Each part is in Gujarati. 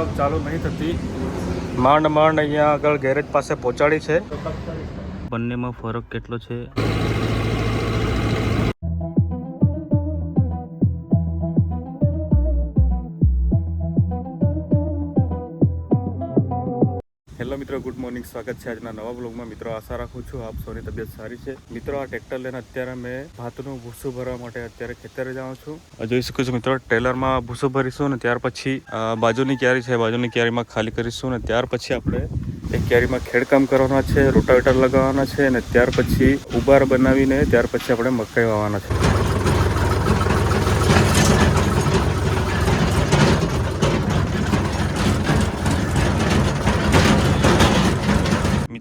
પિકઅપ ચાલુ નહીં થતી. માંડ માંડ અહીંયા આગળ ગેરેજ પાસે પહોંચાડી છે. બંનેમાં ફરક કેટલો છે? હેલો મિત્રો, ગુડ મોર્નિંગ. સ્વાગત છે આજના નવા બ્લોગમાં મિત્રો, આશા રાખું છું આપ સૌની તબિયત સારી છે. મિત્રો, આ ટ્રેક્ટર લઈને અત્યારે મેં ભાતનું ભૂસું ભરવા માટે અત્યારે ખેતરે જાઉં છું. જોઈ શકું છું મિત્રો ટેલરમાં ભૂસું ભરીશું ને ત્યાર પછી બાજુની ક્યારી છે, બાજુની ક્યારીમાં ખાલી કરીશું ને ત્યાર પછી આપણે એ ક્યારીમાં ખેડકામ કરવાના છે, રોટાવેટર લગાવવાના છે અને ત્યાર પછી ઉબાર બનાવીને ત્યાર પછી આપણે મકાઈ વાવવાના છે.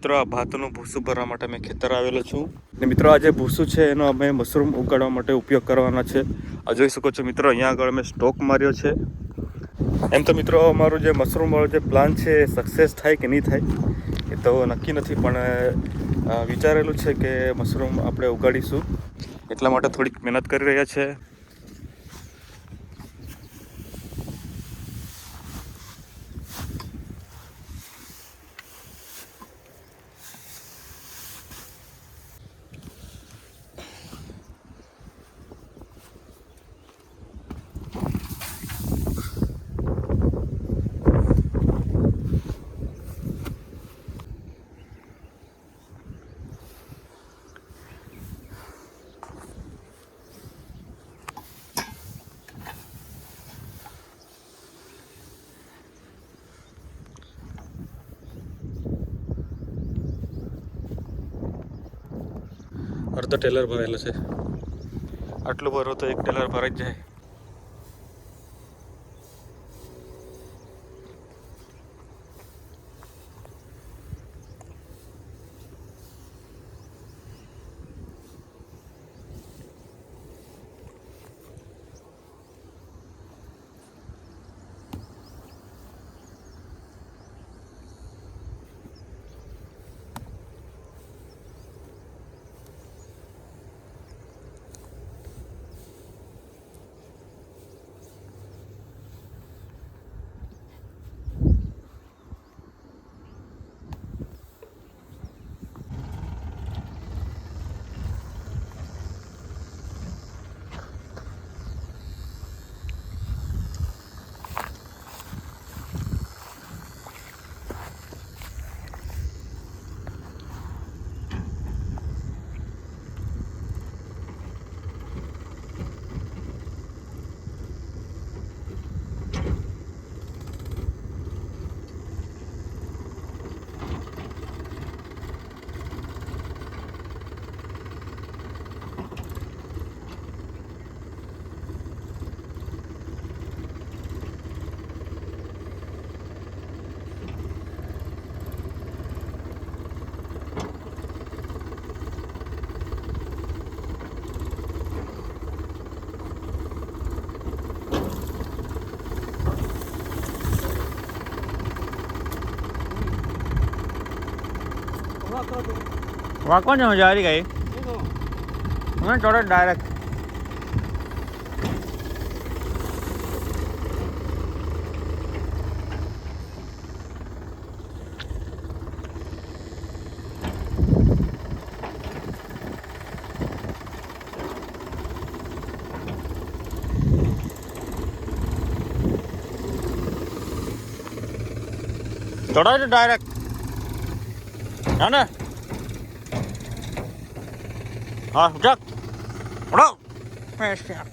મિત્રો, આ ભાતનું ભૂસું ભરવા માટે મેં ખેતર આવેલો છું. ને મિત્રો, આ જે ભૂસું છે, એનો અમે મશરૂમ ઉગાડવા માટે ઉપયોગ કરવાના છે. આ જોઈ શકો છો મિત્રો, અહીંયા આગળ અમે સ્ટોક માર્યો છે. એમ તો મિત્રો, અમારું જે મશરૂમવાળો જે પ્લાન છે, એ સક્સેસ થાય કે નહીં થાય, એ તો નક્કી નથી, પણ વિચારેલું છે કે મશરૂમ આપણે ઉગાડીશું. એટલા માટે થોડીક મહેનત કરી રહ્યા છે. અડધો ટેલર ભરેલો છે. આટલું ભરો તો એક ટેલર ભરાઈ જાય. વાંકો ને મજા આવી ગઈ મને થોડો ડાયરેક્ટ થોડો ડાયરેક્ટ હા ને હા જક ઉડો પેસ્યા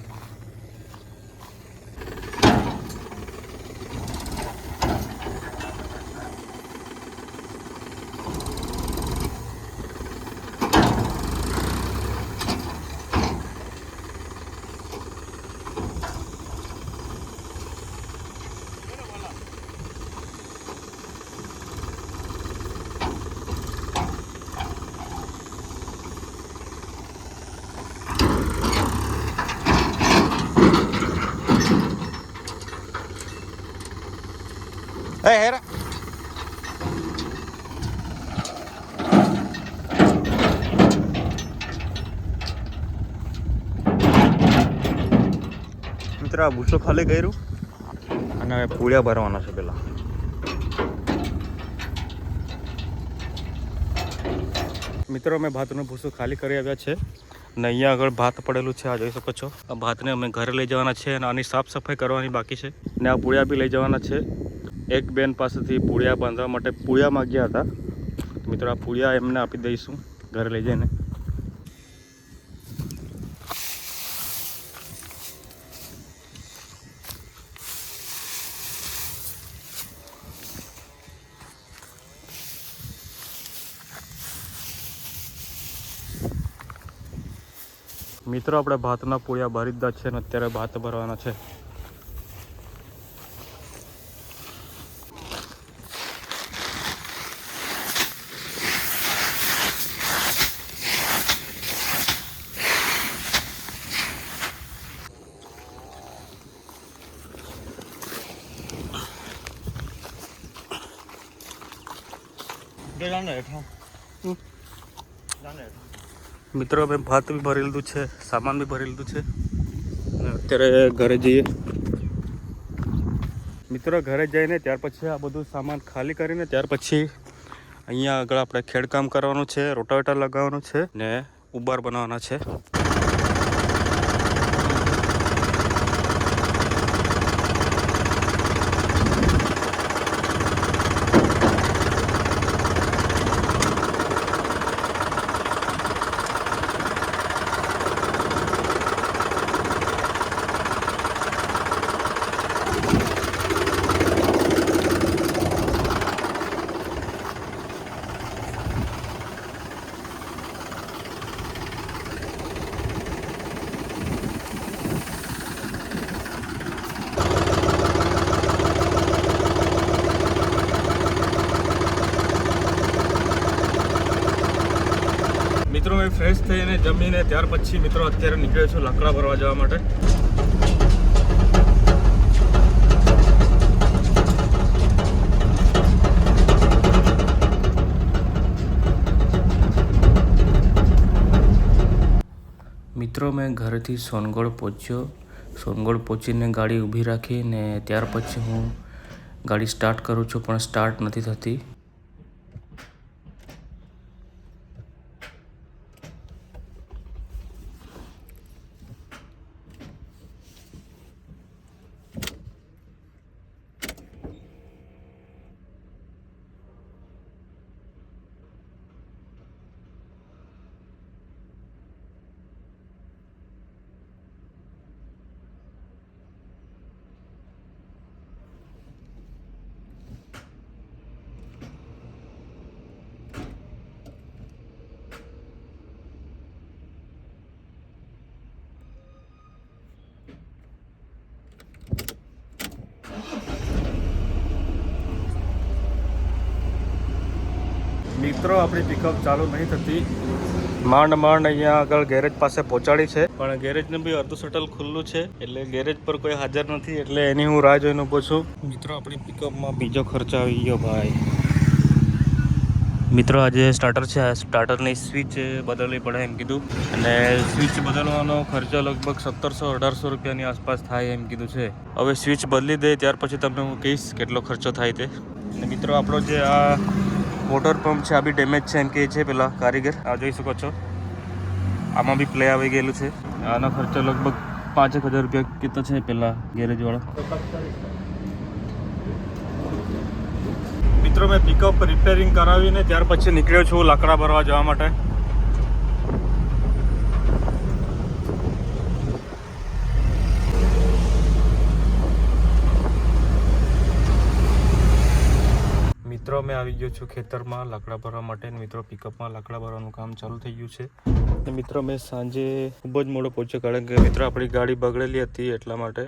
Hey, Hera. મિત્ર આ ભૂસો ખાલી કર્યું અને હવે પૂળિયા ભરવાના છે પેલા. મિત્રો અમે ભાતનો ભૂસો ખાલી કરી આવ્યા છે અને અહીંયા આગળ ભાત પડેલું છે આ જોઈ શકો છો. આ ભાતને અમે ઘરે લઈ જવાના છે અને આની સાફ સફાઈ કરવાની બાકી છે. અને આ પૂળિયા બી લઈ જવાના છે. એક બેન પાસેથી પૂળિયા બાંધવા માટે પૂળિયા માગ્યા હતા. મિત્રો, આ પૂળિયા એમને આપી દઈશું ઘરે લઈ જઈને. મિત્રો, આપણે ભાતના પૂળિયા ભરી દીધા છે અને અત્યારે ભાત ભરવાના છે. મિત્રો અમે ભાત બી ભરી લીધું છે સામાન બી ભરી લીધું છે. અત્યારે ઘરે જઈએ. મિત્રો ઘરે જઈને ત્યાર પછી આ બધું સામાન ખાલી કરીને ત્યાર પછી અહીંયા આગળ આપણે ખેડકામ કરવાનું છે રોટાવેટર લગાવવાનું છે ને ઉબાર બનાવવાના છે. મિત્રો ફ્રેશ થઈને જમીને ત્યાર પછી મિત્રો અત્યારે નીકળ્યો છું લાકડા ભરવા જવા માટે. મિત્રો, મેં ઘરેથી સોનગઢ પહોંચ્યો. સોનગઢ પહોંચીને ગાડી ઊભી રાખી ને ત્યાર પછી હું ગાડી સ્ટાર્ટ કરું છું, પણ સ્ટાર્ટ નથી થતી. મિત્રો આપણી પિકઅપ ચાલુ નહીં થતી. માંડ માંડ અહીંયા આગળ ગેરેજ પાસે પહોંચાડી છે. પણ ગેરેજનું બી અડધું શટલ ખુલ્લું છે એટલે ગેરેજ પર કોઈ હાજર નથી એટલે એની હું રાહ જોઈને ઊભો છું. મિત્રો આપણી પિકઅપમાં બીજો ખર્ચ આવી ગયો ભાઈ. મિત્રો આજે સ્ટાર્ટર છે આ સ્ટાર્ટરની સ્વિચ બદલવી પડે એમ કીધું. અને સ્વિચ બદલવાનો ખર્ચો લગભગ સત્તરસો અઢારસો રૂપિયાની આસપાસ થાય એમ કીધું છે. હવે સ્વિચ બદલી દે ત્યાર પછી તમને હું કહીશ કેટલો ખર્ચો થાય તે. અને મિત્રો આપણો જે આ વોટર પંપ છે, આ બી ડેમેજ છે એમ કે છે પેલા કારીગર. આ જોઈ શકો છો. આમાં બી પ્લે આવી ગયેલું છે. આનો ખર્ચો લગભગ પાંચેક હજાર રૂપિયા કીધો છે પેલા ગેરેજ વાળા. મિત્રો, મેં પિકઅપ રિપેરિંગ કરાવીને ત્યાર પછી નીકળ્યો છું લાકડા ભરવા જવા માટે. મિત્રો મેં આવી ગયો છું ખેતરમાં લાકડા ભરવા માટે મિત્રો પિકઅપમાં લાકડા ભરવાનું કામ ચાલુ થઈ ગયું છે. મિત્રો મેં સાંજે ખૂબ જ મોડો પહોંચ્યો કારણ કે મિત્રો આપણી ગાડી બગડેલી હતી એટલા માટે.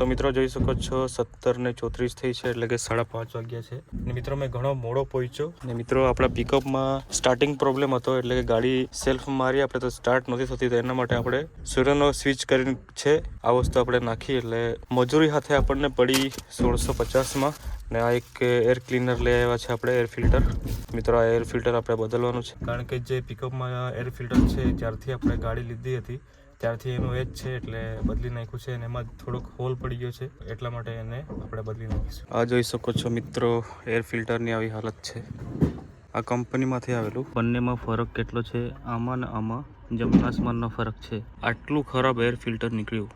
તો મિત્રો જોઈ શકો છો સત્તર ને ચોત્રીસ થઈ છે એટલે કે સાડા પાંચ વાગ્યા છે. અને મિત્રો મેં ઘણો મોડો પહોંચ્યો. અને મિત્રો આપણા પિકઅપમાં સ્ટાર્ટિંગ પ્રોબ્લેમ હતો એટલે કે ગાડી સેલ્ફ મારી આપણે તો સ્ટાર્ટ નથી થતી તો એના માટે આપણે સૂર્યનો સ્વિચ કરીને છે. આ વસ્તુ આપણે નાખી એટલે મજૂરી હાથે આપણને પડી સોળસો પચાસમાં. ને આ એક એર ક્લીનર લઈ આવ્યા છે આપણે એર ફિલ્ટર મિત્રો આ એર ફિલ્ટર આપણે બદલવાનું છે. કારણ કે જે પિકઅપમાં એર ફિલ્ટર છે જ્યારથી આપણે ગાડી લીધી હતી ત્યારથી એનું એજ છે એટલે બદલી નાખ્યું છે અને એમાં થોડોક હોલ પડી ગયો છે એટલા માટે એને આપણે બદલી નાખીશું. આ જોઈ શકો છો મિત્રો એર ફિલ્ટરની આવી હાલત છે. આ કંપનીમાંથી આવેલું. બંનેમાં ફરક કેટલો છે? આમાં ને આમાં જમનાસમાનનો ફરક છે. આટલું ખરાબ એર ફિલ્ટર નીકળ્યું.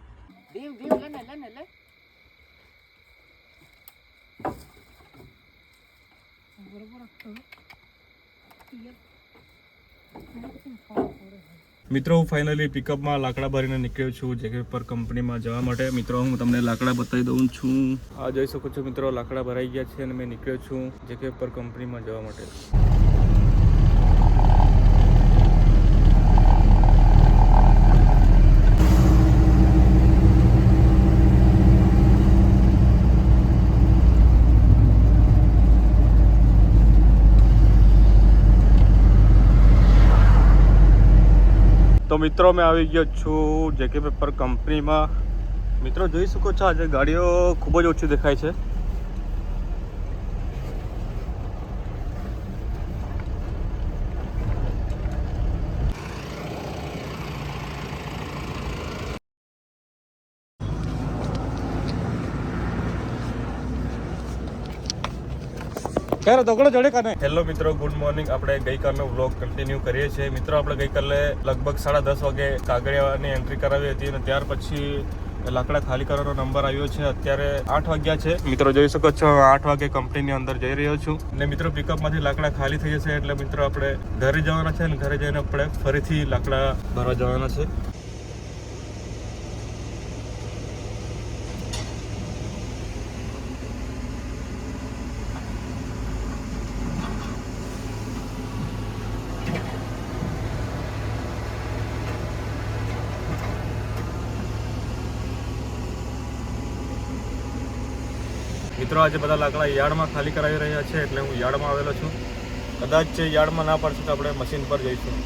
મિત્રો, હું ફાઇનલી પિકઅપમાં લાકડા ભરીને નીકળ્યો છું, જે પર કંપનીમાં જવા માટે. મિત્રો, હું તમને લાકડા બતાવી દઉં છું. આ જોઈ શકો છો મિત્રો, લાકડા ભરાઈ ગયા છે અને મેં નીકળ્યો છું, જે પર કંપનીમાં જવા માટે. મિત્રો, મેં આવી ગયો છું જેકે પેપર કંપનીમાં. મિત્રો, જોઈ શકો છો આજે ગાડીઓ ખૂબ જ ઓછી દેખાય છે. ક્યારે તગડો ચડે કને. હેલો મિત્રો, ગુડ મોર્નિંગ. આપણે ગઈકાલનો વ્લોગ કન્ટિન્યુ કરીએ છીએ. મિત્રો, આપણે ગઈકાલે લગભગ સાડા દસ વાગે કાગળિયાની એન્ટ્રી કરાવી હતી અને ત્યાર પછી લાકડા ખાલી કરવાનો નંબર આવ્યો છે. અત્યારે આઠ વાગ્યા છે. મિત્રો, જોઈ શકો છો આઠ વાગે કંપનીની અંદર જઈ રહ્યો છું. ને મિત્રો પિકઅપમાંથી લાકડા ખાલી થઈ જશે એટલે મિત્રો, આપણે ઘરે જવાના છે અને ઘરે જઈને આપણે ફરીથી લાકડા ભરવા જવાના છે. મિત્રો, આજે બધા લાકડા યાર્ડમાં ખાલી કરાવી રહ્યા છે એટલે હું યાર્ડમાં આવેલો છું. કદાચ યાર્ડમાં ના પડશે તો આપણે મશીન પર જઈશું.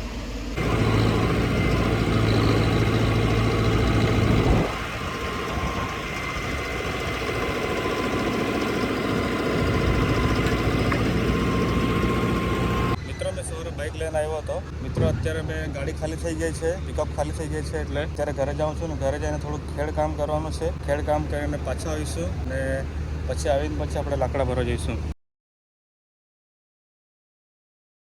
બાઇક લઈને આવ્યો હતો. મિત્રો, અત્યારે મેં ગાડી ખાલી થઈ ગઈ છે પિકઅપ ખાલી થઈ ગઈ છે એટલે અત્યારે ઘરે જાઉં છું ને ઘરે જઈને થોડુંક ખેડ કામ કરવાનું છે. ખેડ કામ કરીને પાછા આવીશું ને પછી આવીને પછી આપણે લાકડા ભરવા જઈશું.